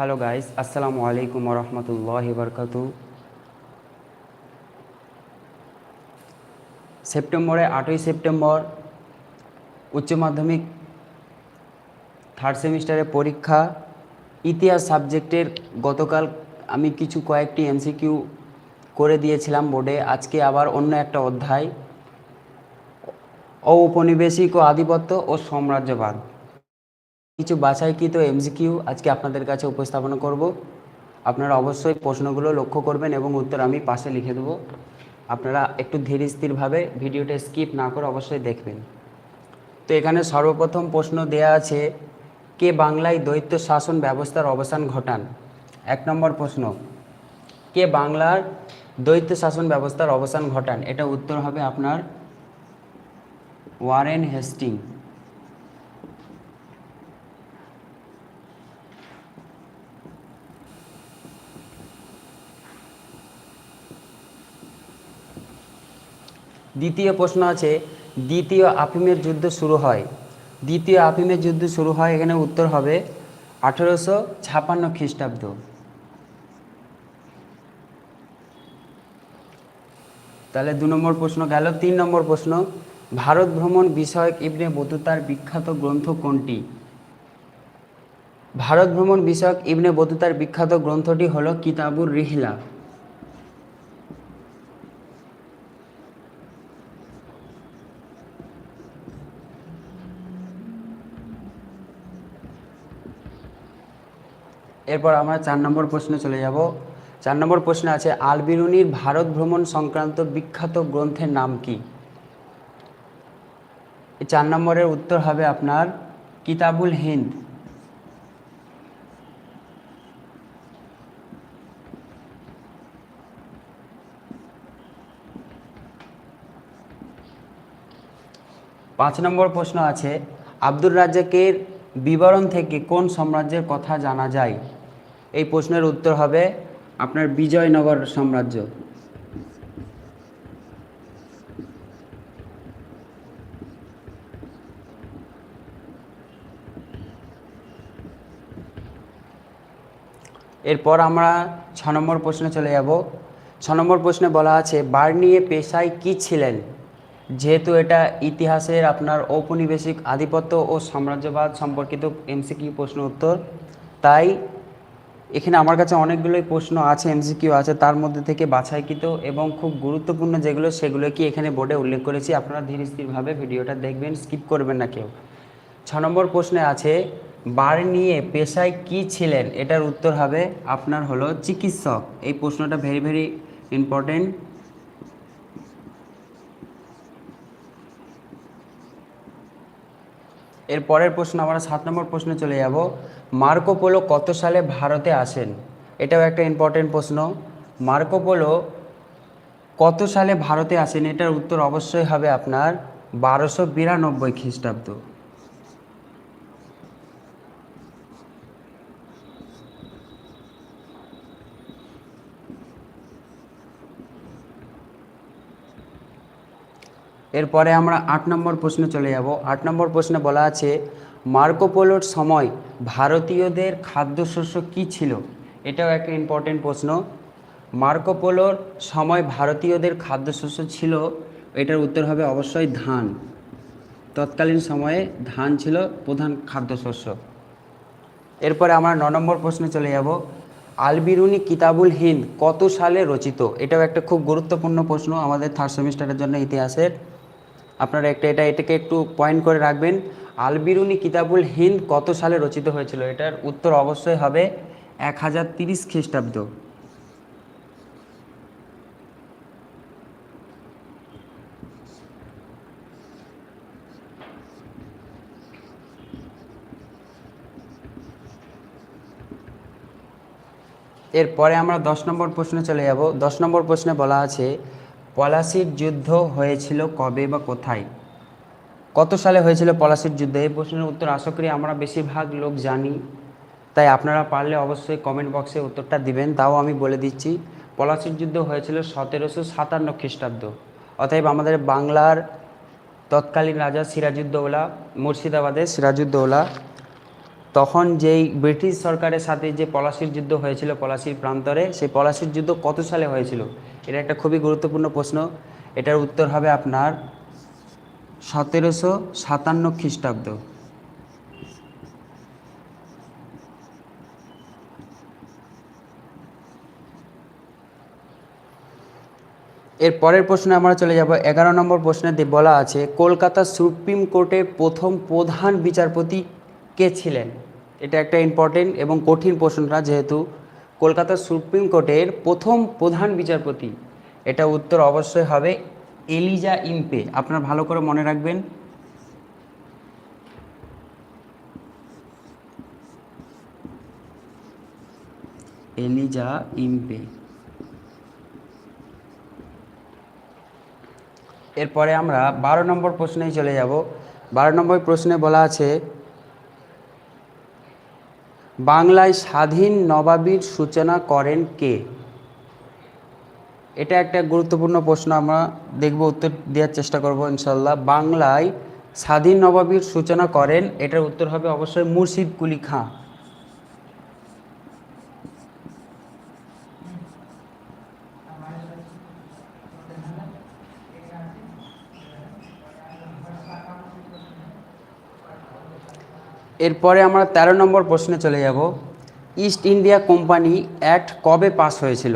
Hello guys আসসালামু আলাইকুম রহমতুল্লাহ বরকাত সেপ্টেম্বরে আটই সেপ্টেম্বর উচ্চ মাধ্যমিক থার্ড সেমিস্টারের পরীক্ষা, ইতিহাস সাবজেক্টের গতকাল আমি কিছু কয়েকটি এমসিকিউ করে দিয়েছিলাম বোর্ডে। আজকে আবার অন্য একটা অধ্যায় ঔপনিবেশিক ও আধিপত্য ও সাম্রাজ্যবাদ। কিছু বাছাইকৃত এমসিকিউ আজকে আপনাদের কাছে উপস্থাপন করব। আপনারা অবশ্যই প্রশ্নগুলো লক্ষ্য করবেন এবং উত্তর আমি পাশে লিখে দেবো। আপনারা একটু ধীর স্থিরভাবে ভিডিওটা স্কিপ না করে অবশ্যই দেখবেন। তো এখানে সর্বপ্রথম প্রশ্ন দেয়া আছে, কে বাংলায় দ্বৈত শাসন ব্যবস্থার অবসান ঘটান? এক নম্বর প্রশ্ন, কে বাংলার দ্বৈত শাসন ব্যবস্থার অবসান ঘটান? এটা উত্তর হবে আপনার ওয়ারেন হেস্টিং। দ্বিতীয় প্রশ্ন আছে, দ্বিতীয় আফিমের যুদ্ধ শুরু হয়। দ্বিতীয় আফিমের যুদ্ধ শুরু হয়, এখানে উত্তর হবে আঠেরোশো ছাপান্ন খ্রিস্টাব্দ। তাহলে দু নম্বর প্রশ্ন গেল। তিন নম্বর প্রশ্ন, ভারত ভ্রমণ বিষয়ক ইবনে বতুতার বিখ্যাত গ্রন্থ কোনটি? ভারত ভ্রমণ বিষয়ক ইবনে বতুতার বিখ্যাত গ্রন্থটি হলো কিতাবুর রিহলা। এরপর আমরা চার নম্বর প্রশ্নে চলে যাব। চার নম্বর প্রশ্নে আছে আলবিরুনির ভারত ভ্রমণ সংক্রান্ত বিখ্যাত গ্রন্থের নাম কি? চার নম্বরের উত্তর হবে আপনার কিতাবুল হিন্দ। পাঁচ নম্বর প্রশ্ন আছে, আব্দুর রাজ্জাকের বিবরণ থেকে কোন সাম্রাজ্যের কথা জানা যায়? এই প্রশ্নের উত্তর হবে আপনার বিজয়নগর সাম্রাজ্য। এরপর আমরা ছ নম্বর প্রশ্নে চলে যাব। ছ নম্বর প্রশ্নে বলা আছে, বার্নিয়ে পেশায় কি ছিলেন? যেহেতু এটা ইতিহাসের আপনার ঔপনিবেশিক আধিপত্য ও সাম্রাজ্যবাদ সম্পর্কিত এমসিকিউ প্রশ্ন উত্তর, তাই এখানে আমার কাছে অনেকগুলোই প্রশ্ন আছে এমসিকিউ আছে, তার মধ্যে থেকে বাছাইকৃত এবং খুব গুরুত্বপূর্ণ যেগুলো সেগুলো কি এখানে বোর্ডে উল্লেখ করেছি। আপনারা ধীরে স্থিরভাবে ভিডিওটা দেখবেন, স্কিপ করবেন না কেউ। ছ নম্বর প্রশ্নে আছে, বার নিয়ে পেশায় কি ছিলেন? এটার উত্তর হবে, আপনার হলো চিকিৎসক। এই প্রশ্নটা ভেরি ভেরি ইম্পর্টেন্ট এর পরের প্রশ্ন, আমরা সাত নম্বর প্রশ্নে চলে যাব। মার্কো পোলো কত সালে ভারতে আসেন? এটাও একটা ইম্পর্টেন্ট প্রশ্ন। মার্কো পোলো কত সালে ভারতে আসেন? এটার উত্তর অবশ্যই হবে আপনার বারোশো বিরানব্বই খ্রিস্টাব্দ। এরপরে আমরা আট নম্বর প্রশ্নে চলে যাব। আট নম্বর প্রশ্নে বলা আছে মার্কোপোলোর সময় ভারতীয়দের খাদ্যশস্য কী ছিল? এটাও একটা ইম্পর্টেন্ট প্রশ্ন। মার্কোপোলোর সময় ভারতীয়দের খাদ্যশস্য ছিল, এটার উত্তর হবে অবশ্যই ধান। তৎকালীন সময়ে ধান ছিল প্রধান খাদ্যশস্য। এরপরে আমরা ন নম্বর প্রশ্নে চলে যাব। আলবিরুনি কিতাবুল হিন্দ কত সালে রচিত? এটাও একটা খুব গুরুত্বপূর্ণ প্রশ্ন আমাদের থার্ড সেমিস্টারের জন্য ইতিহাসের। আপনারা একটা এটা, এটাকে একটু পয়েন্ট করে রাখবেন। আলবিরুনি কিতাবুল হিন্দ কত সালে রচিত হয়েছিল? এটার উত্তর অবশ্যই হবে এক হাজার তিরিশ খ্রিস্টাব্দ। এরপরে আমরা দশ নম্বর প্রশ্নে চলে যাব। দশ নম্বর প্রশ্নে বলা আছে পলাশির যুদ্ধ হয়েছিল কবে বা কোথায়? কত সালে হয়েছিল পলাশির যুদ্ধ? এই প্রশ্নের উত্তর আশা করি আমরা বেশিরভাগ লোক জানি। তাই আপনারা পারলে অবশ্যই কমেন্ট বক্সে উত্তরটা দিবেন। তাও আমি বলে দিচ্ছি, পলাশির যুদ্ধ হয়েছিল সতেরোশো সাতান্ন খ্রিস্টাব্দ। অতএব আমাদের বাংলার তৎকালীন রাজা সিরাজউদ্দৌলা, মুর্শিদাবাদের সিরাজউদ্দৌলা, তখন যেই ব্রিটিশ সরকারের সাথে যে পলাশির যুদ্ধ হয়েছিল পলাশির প্রান্তরে, সেই পলাশির যুদ্ধ কত সালে হয়েছিল? এটা একটা খুবই গুরুত্বপূর্ণ প্রশ্ন। এটার উত্তর হবে আপনার সতেরোশো সাতান্ন খ্রিস্টাব্দ। এর পরের প্রশ্নে আমরা চলে যাব। এগারো নম্বর প্রশ্নে বলা আছে, কলকাতা সুপ্রিম কোর্টের প্রথম প্রধান বিচারপতি কে ছিলেন? এটা একটা ইম্পর্টেন্ট এবং কঠিন প্রশ্নটা যেহেতু কলকাতা সুপ্রিম কোর্টের প্রথম প্রধান বিচারপতি। এটা উত্তর অবশ্যই হবে এলিজা ইম্পে। আপনারা ভালো করে মনে রাখবেন। Elijah Impey. এরপরে আমরা বারো নম্বর প্রশ্নেই চলে যাব। বারো নম্বর প্রশ্নে বলা আছে বাংলায় স্বাধীন নবাবীর সূচনা করেন কে? এটা একটা গুরুত্বপূর্ণ প্রশ্ন, আমরা দেখব উত্তর দেওয়ার চেষ্টা করব ইনশাল্লাহ বাংলায় স্বাধীন নবাবীর সূচনা করেন, এটার উত্তর হবে অবশ্যই মুর্শিদ কুলি খাঁ। এরপরে আমরা ১৩ নম্বর প্রশ্নে চলে যাব। ইস্ট ইন্ডিয়া কোম্পানি অ্যাক্ট কবে পাস হয়েছিল?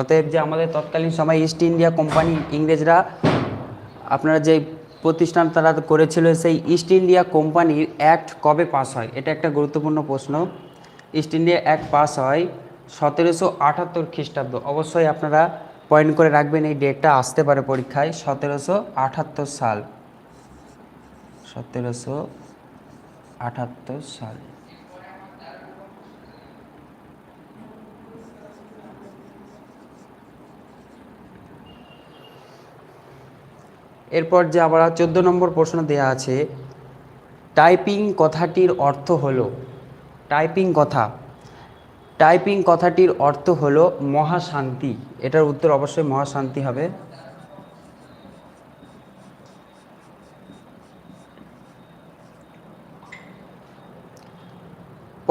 অতএব যে আমাদের তৎকালীন সময় ইস্ট ইন্ডিয়া কোম্পানি ইংরেজরা, আপনারা যে প্রতিষ্ঠান তারা করেছিল, সেই ইস্ট ইন্ডিয়া কোম্পানির অ্যাক্ট কবে পাস হয়? এটা একটা গুরুত্বপূর্ণ প্রশ্ন। ইস্ট ইন্ডিয়া অ্যাক্ট পাস হয় সতেরোশো আটাত্তর খ্রিস্টাব্দ। অবশ্যই আপনারা পয়েন্ট করে রাখবেন, এই ডেটটা আসতে পারে পরীক্ষায়, সতেরোশো আটাত্তর সাল। সতেরোশো আটাত্তর সাল। এরপর যে আবার চোদ্দ নম্বর প্রশ্ন দেয়া আছে, টাইপিং কথাটির অর্থ হলো টাইপিং কথা টাইপিং কথাটির অর্থ হলো মহাশান্তি। এটার উত্তর অবশ্যই মহাশান্তি হবে।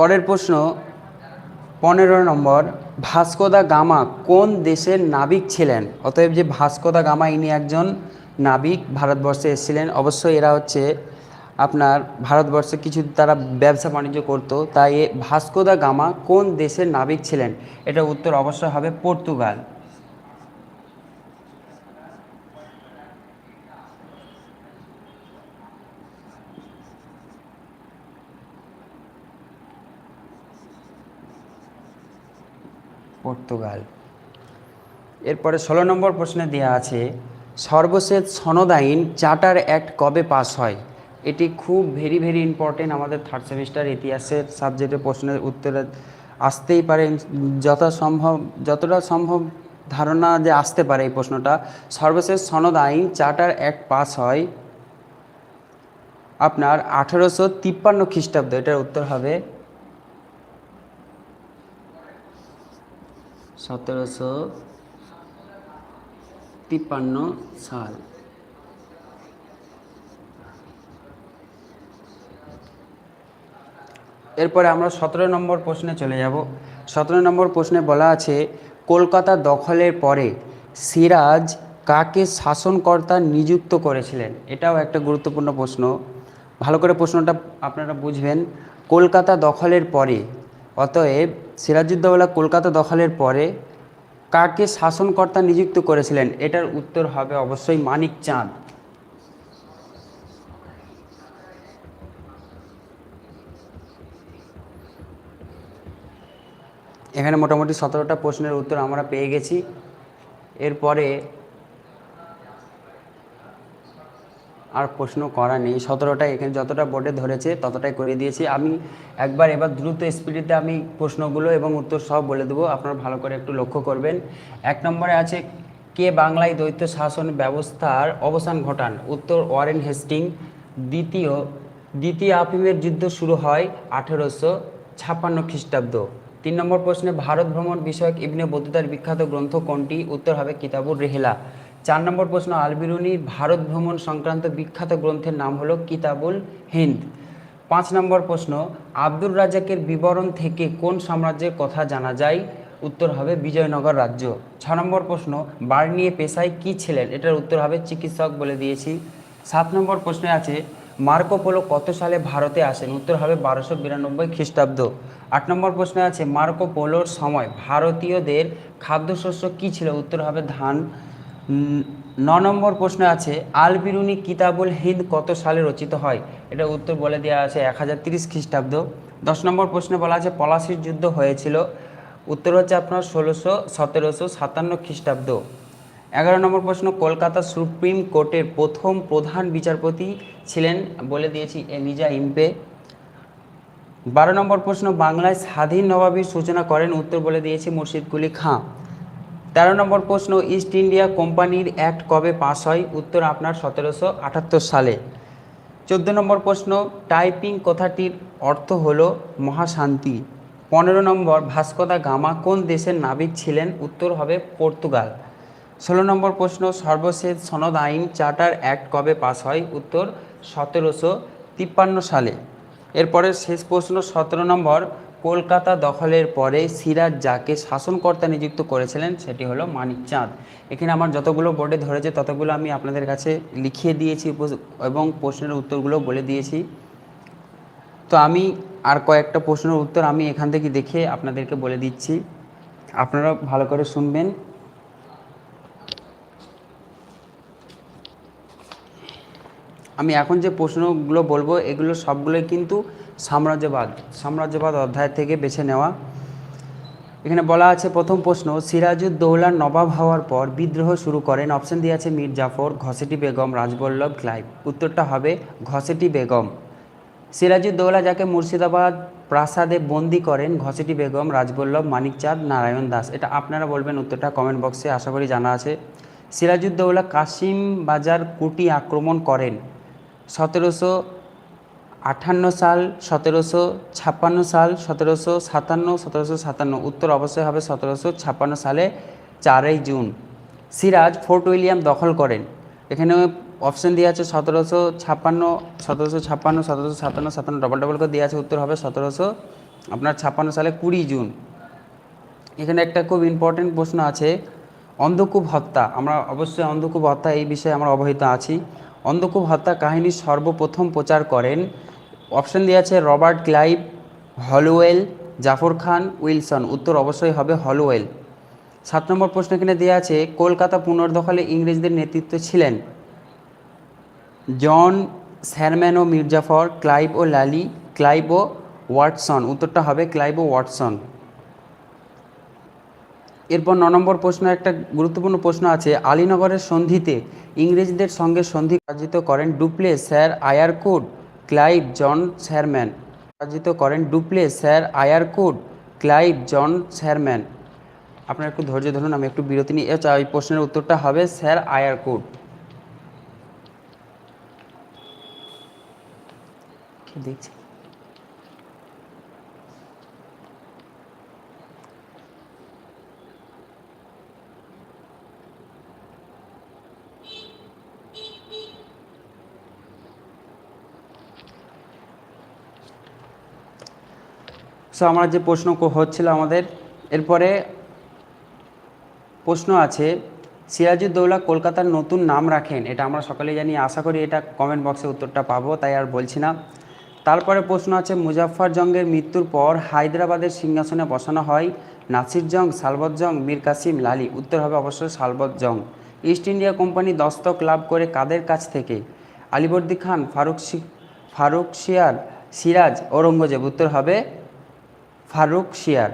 পরের প্রশ্ন, পনেরো নম্বর ভাস্কোদা গামা কোন দেশের নাবিক ছিলেন? অতএব যে ভাস্কোদা গামা, ইনি একজন নাবিক, ভারতবর্ষে এসেছিলেন। অবশ্যই এরা হচ্ছে আপনার ভারতবর্ষে কিছু তারা ব্যবসা বাণিজ্য করতো, তাই ভাস্কো ভাস্কোদা গামা কোন দেশের নাবিক ছিলেন? এটা উত্তর অবশ্যই হবে পর্তুগাল। পর্তুগাল। এরপরে ষোলো নম্বর প্রশ্নে দেওয়া আছে, সর্বশেষ সনদ চার্টার অ্যাক্ট কবে পাস হয়? এটি খুব ভেরি ভেরি ইম্পর্টেন্ট আমাদের থার্ড সেমিস্টার ইতিহাসের সাবজেক্টের প্রশ্নের উত্তরে আসতেই পারে। যথাসম্ভব যতটা সম্ভব ধারণা যে আসতে পারে এই প্রশ্নটা, সর্বশেষ সনদ আইন চার্টার অ্যাক্ট পাস হয় আপনার আঠেরোশো তিপ্পান্ন খ্রিস্টাব্দ। এটার উত্তর হবে সতেরোশো তিপ্পান্ন সাল। এরপরে আমরা সতেরো নম্বর প্রশ্নে চলে যাব। সতেরো নম্বর প্রশ্নে বলা আছে, কলকাতা দখলের পরে সিরাজ কাকে শাসনকর্তা নিযুক্ত করেছিলেন? এটাও একটা গুরুত্বপূর্ণ প্রশ্ন। ভালো করে প্রশ্নটা আপনারা বুঝবেন। কলকাতা দখলের পরে, অতএব সিরাজউদ্দৌলা কলকাতা দখলের পরে কাকে শাসনকর্তা নিযুক্ত করেছিলেন? এটার উত্তর হবে অবশ্যই মানিক চাঁদ। এখানে মোটামুটি সতেরোটা প্রশ্নের উত্তর আমরা পেয়ে গেছি। এরপরে আর প্রশ্ন করা নেই। সতেরোটা এখানে যতটা বোর্ডে ধরেছে ততটাই করে দিয়েছি। আমি একবার এবার দ্রুত স্পিডে আমি প্রশ্নগুলো এবং উত্তর সব বলে দেবো। আপনারা ভালো করে একটু লক্ষ্য করবেন। এক নম্বরে আছে, কে বাংলায় দ্বৈত শাসন ব্যবস্থার অবসান ঘটান? উত্তর, ওয়ারেন হেস্টিং। দ্বিতীয় দ্বিতীয় আফিমের যুদ্ধ শুরু হয় আঠেরোশো ছাপ্পান্ন খ্রিস্টাব্দ। তিন নম্বর প্রশ্নে ভারত ভ্রমণ বিষয়ক ইবনে বৌদ্ধতার বিখ্যাত গ্রন্থ কোনটি? উত্তর হবে কিতাবুর রেহেলা। চার নম্বর প্রশ্ন আলবিরুনির ভারত ভ্রমণ সংক্রান্ত বিখ্যাত গ্রন্থের নাম হলো কিতাবুল হিন্দ। পাঁচ নম্বর প্রশ্ন, আব্দুর রাজাকের বিবরণ থেকে কোন সাম্রাজ্যের কথা জানা যায়? উত্তর হবে বিজয়নগর রাজ্য। ছ নম্বর প্রশ্ন, বার্নিয়ে পেশায় কি ছিলেন? এটার উত্তর হবে চিকিৎসক বলে দিয়েছি। সাত নম্বর প্রশ্নে আছে, মার্কো পোলো কত সালে ভারতে আসেন? উত্তর হবে বারোশো বিরানব্বই খ্রিস্টাব্দ। আট নম্বর প্রশ্নে আছে, মার্কো পোলোর সময় ভারতীয়দের খাদ্যশস্য কী ছিল? উত্তর হবে ধান। ন নম্বর প্রশ্ন আছে আল বিরুনি কিতাবুল হিন্দ কত সালে রচিত হয়? এটা উত্তর বলে দেওয়া আছে এক হাজার তিরিশ খ্রিস্টাব্দ। দশ নম্বর প্রশ্নে বলা আছে, পলাশির যুদ্ধ হয়েছিল। উত্তর হচ্ছে আপনার ষোলোশো সতেরোশো সাতান্ন খ্রিস্টাব্দ। এগারো নম্বর প্রশ্ন, কলকাতা সুপ্রিম কোর্টের প্রথম প্রধান বিচারপতি ছিলেন বলে দিয়েছি এলিজা ইম্পে। বারো নম্বর প্রশ্ন, বাংলায় স্বাধীন নবাবীর সূচনা করেন, উত্তর বলে দিয়েছি মুর্শিদ কুলি খাঁ। তেরো নম্বর প্রশ্ন ইস্ট ইন্ডিয়া কোম্পানির অ্যাক্ট কবে পাস হয়? উত্তর আপনার সতেরোশো আটাত্তর সালে। চোদ্দ নম্বর প্রশ্ন, টাইপিং কথাটির অর্থ হল মহাশান্তি। পনেরো নম্বর ভাস্কোদা গামা কোন দেশের নাবিক ছিলেন? উত্তর হবে পর্তুগাল। ষোলো নম্বর প্রশ্ন, সর্বশেষ সনদ আইন চার্টার অ্যাক্ট কবে পাস হয়? উত্তর সতেরোশো তিপ্পান্ন সালে। এরপরে শেষ প্রশ্ন, সতেরো নম্বর কলকাতা দখলের পরে সিরাজ যাকে শাসনকর্তা নিযুক্ত করেছিলেন, সেটি হলো মানিক চাঁদ। এখানে আমার যতগুলো বোর্ডে ধরেছে, ততগুলো আমি আপনাদের কাছে লিখিয়ে দিয়েছি এবং প্রশ্নের উত্তরগুলো বলে দিয়েছি। তো আমি আর কয়েকটা প্রশ্নের উত্তর আমি এখান থেকে দেখে আপনাদেরকে বলে দিচ্ছি। আপনারা ভালো করে শুনবেন। আমি এখন যে প্রশ্নগুলো বলব, এগুলো সবগুলোই কিন্তু সাম্রাজ্যবাদ সাম্রাজ্যবাদ অধ্যায় থেকে বেছে নেওয়া। এখানে বলা আছে, প্রথম প্রশ্ন, সিরাজউদ্দৌলার নবাব হওয়ার পর বিদ্রোহ শুরু করেন। অপশন দিয়ে আছে, মীর জাফর ঘসেটি বেগম, রাজবল্লভ, ক্লাইভ। উত্তরটা হবে ঘসেটি বেগম। সিরাজউদ্দৌলা যাকে মুর্শিদাবাদ প্রাসাদে বন্দি করেন ঘসেটি বেগম, রাজবল্লভ, মানিকচাঁদ, নারায়ণ দাস। এটা আপনারা বলবেন উত্তরটা কমেন্ট বক্সে আশা করি জানা আছে। সিরাজউদ্দৌলা কাশিম বাজার কুটি আক্রমণ করেন। সতেরোশো আটান্ন সাল সতেরোশো ছাপ্পান্ন সাল সতেরোশো সাতান্ন সতেরোশো সাতান্ন। উত্তর অবশ্যই হবে সতেরোশো ছাপ্পান্ন সালে চারই জুন। সিরাজ ফোর্ট উইলিয়াম দখল করেন। এখানে অপশন দেওয়া আছে সতেরোশো ছাপ্পান্ন সতেরোশো ছাপ্পান্ন, সতেরোশো সাতান্ন সাতান্ন। ডবল ডবল করে দেওয়া আছে, উত্তর হবে সতেরোশো, আপনার ছাপ্পান্ন সালে কুড়ি জুন। এখানে একটা খুব ইম্পর্টেন্ট প্রশ্ন আছে। অন্ধকূপ হত্যা, আমরা অবশ্যই অন্ধকূপ হত্যা এই বিষয়ে আমরা অবহিত আছি। অন্ধকূপ হত্যা কাহিনী সর্বপ্রথম প্রচার করেন অপশন দেওয়া আছে Robert Clive, Holwell, Jafar Khan, Wilson. উত্তর অবশ্যই হবে হলওয়েল। সাত নম্বর প্রশ্ন এখানে দেওয়া আছে, কলকাতা পুনর্দখলে ইংরেজদের নেতৃত্ব ছিলেন জন স্যারম্যান ও মির্জাফর, ক্লাইভ ও লালি, ক্লাইভ ও ওয়াটসন। উত্তরটা হবে ক্লাইভ ও ওয়াটসন। এরপর ন নম্বর প্রশ্ন, একটা গুরুত্বপূর্ণ প্রশ্ন আছে, আলীনগরের সন্ধিতে ইংরেজদের সঙ্গে সন্ধি পরাজিত করেন ডুপ্লে, স্যার আয়ারকুড ক্লাইভ জন স্যারম্যান পরাজিত করেন ডুপ্লে স্যার আয়ারকুড ক্লাইভ জন স্যারম্যান আপনারা একটু ধৈর্য ধরুন আমি একটু বিরতি নিয়ে আচ্ছা, এই প্রশ্নের উত্তরটা হবে স্যার আয়ারকুড কোড। দেখছি সো আমার যে প্রশ্ন হচ্ছিল আমাদের, এরপরে প্রশ্ন আছে, সিরাজউদ্দৌলা কলকাতার নতুন নাম রাখেন, এটা আমরা সকলেই জানি, আশা করি এটা কমেন্ট বক্সে উত্তরটা পাবো, তাই আর বলছি না। তারপরে প্রশ্ন আছে মুজাফফর জংয়ের মৃত্যুর পর হায়দ্রাবাদের সিংহাসনে বসানো হয় নাসির জং সালবত জং মীর কাসিম, লালি, উত্তর হবে অবশ্যই Salabat Jung East India Company দস্তক লাভ করে কাদের কাছ থেকে? আলিবর্দি খান, ফারুক ফারুক শিয়ার, সিরাজ, ঔরঙ্গজেব, উত্তর হবে ফারুক শিয়ার।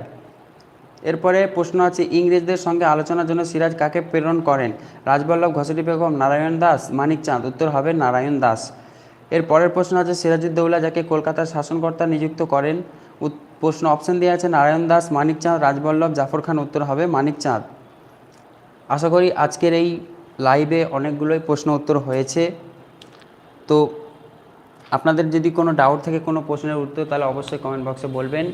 এরপরে প্রশ্ন আছে, ইংরেজদের সঙ্গে আলোচনার জন্য সিরাজ কাকে প্রেরণ করেন? রাজবল্লভ ঘসেটি বেগম, নারায়ণ দাস, মানিক চাঁদ? উত্তর হবে নারায়ণ দাস। এর পরের প্রশ্ন আছে সিরাজউদ্দৌলা যাকে কলকাতার শাসনকর্তা নিযুক্ত করেন? প্রশ্ন অপশন দেওয়া আছে, নারায়ণ দাস, মানিক চাঁদ, রাজবল্লভ, জাফর খান, উত্তর হবে মানিক চাঁদ। আশা করি আজকের এই লাইভে অনেকগুলোই প্রশ্ন উত্তর হয়েছে। তো আপনাদের যদি কোনো ডাউট থাকে, কোনো প্রশ্নের উত্তর, তাহলে অবশ্যই কমেন্ট বক্সে বলবেন।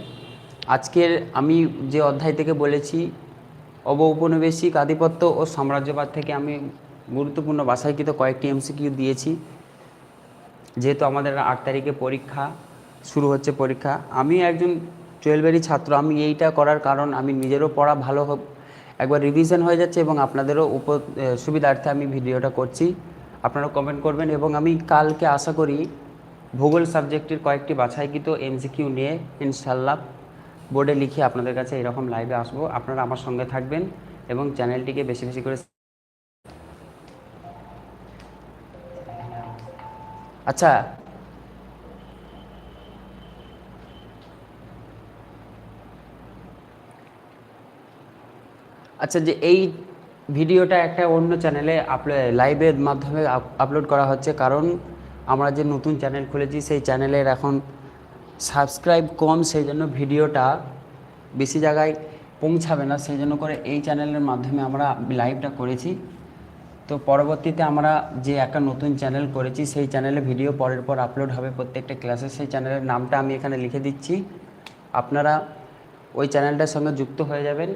আজকের আমি যে অধ্যায় থেকে বলেছি অব উপনিবেশিক আধিপত্য ও সাম্রাজ্যবাদ থেকে আমি গুরুত্বপূর্ণ বাছাইকৃত কয়েকটি এমসিকিউ দিয়েছি। যেহেতু আমাদের আট তারিখে পরীক্ষা, শুরু হচ্ছে পরীক্ষা। আমি একজন টুয়েলভেরই ছাত্র, আমি এইটা করার কারণ আমি নিজেরও পড়া ভালো একবার রিভিশন হয়ে যাচ্ছে এবং আপনাদেরও উপ সুবিধার্থে আমি ভিডিওটা করছি। আপনারা কমেন্ট করবেন এবং আমি কালকে আশা করি ভূগোল সাবজেক্টের কয়েকটি বাছাইকৃত এমসিকিউ নিয়ে ইনশাল্লাহ বোর্ডে লিখে আপনাদের কাছে এরকম লাইভে আসব। আপনারা আমার সঙ্গে থাকবেন এবং চ্যানেলটিকে বেশি বেশি করে আচ্ছা। আচ্ছা যে এই ভিডিওটা একটা অন্য চ্যানেলে লাইভের মাধ্যমে আপলোড করা হচ্ছে। কারণ আমরা যে নতুন চ্যানেল খুলেছি, সেই চ্যানেলের এখন সাবস্ক্রাইব কম, সেই জন্য ভিডিওটা বেশি জায়গায় পৌঁছাবে না। সেই জন্য করে এই চ্যানেলের মাধ্যমে আমরা লাইভটা করেছি। তো পরবর্তীতে আমরা যে একটা নতুন চ্যানেল করেছি, সেই চ্যানেলে ভিডিও পরের পর আপলোড হবে প্রত্যেকটা ক্লাসে সেই চ্যানেলের নামটা আমি এখানে লিখে দিচ্ছি। আপনারা ওই চ্যানেলটার সঙ্গে যুক্ত হয়ে যাবেন।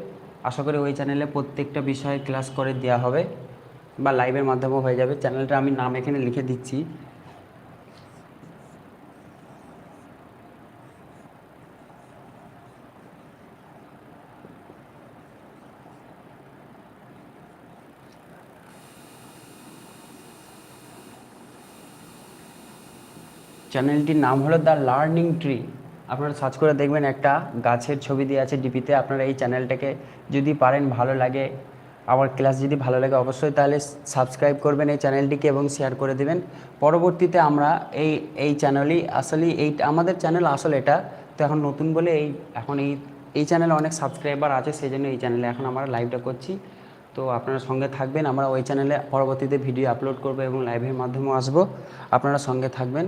আশা করি ওই চ্যানেলে প্রত্যেকটা বিষয়ে ক্লাস করে দেওয়া হবে বা লাইভের মাধ্যমেও হয়ে যাবে। চ্যানেলটা আমি নাম এখানে লিখে দিচ্ছি। চ্যানেলটির নাম হলো দ্য লার্নিং ট্রি। আপনারা সার্চ করে দেখবেন একটা গাছের ছবি দিয়ে আছে ডিপিতে। আপনারা এই চ্যানেলটাকে যদি পারেন ভালো লাগে, আমার ক্লাস যদি ভালো লাগে অবশ্যই তাহলে সাবস্ক্রাইব করবেন এই চ্যানেলটিকে এবং শেয়ার করে দেবেন। পরবর্তীতে আমরা এই এই চ্যানেলই আসলে এই, আমাদের চ্যানেল আসলে এটা। তো এখন নতুন বলে এই, এখন এই এই চ্যানেলে অনেক সাবস্ক্রাইবার আছে সেই জন্য এই চ্যানেলে এখন আমরা লাইভটা করছি। তো আপনারা সঙ্গে থাকবেন, আমরা ওই চ্যানেলে পরবর্তীতে ভিডিও আপলোড করব এবং লাইভের মাধ্যমেও আসব। আপনারা সঙ্গে থাকবেন।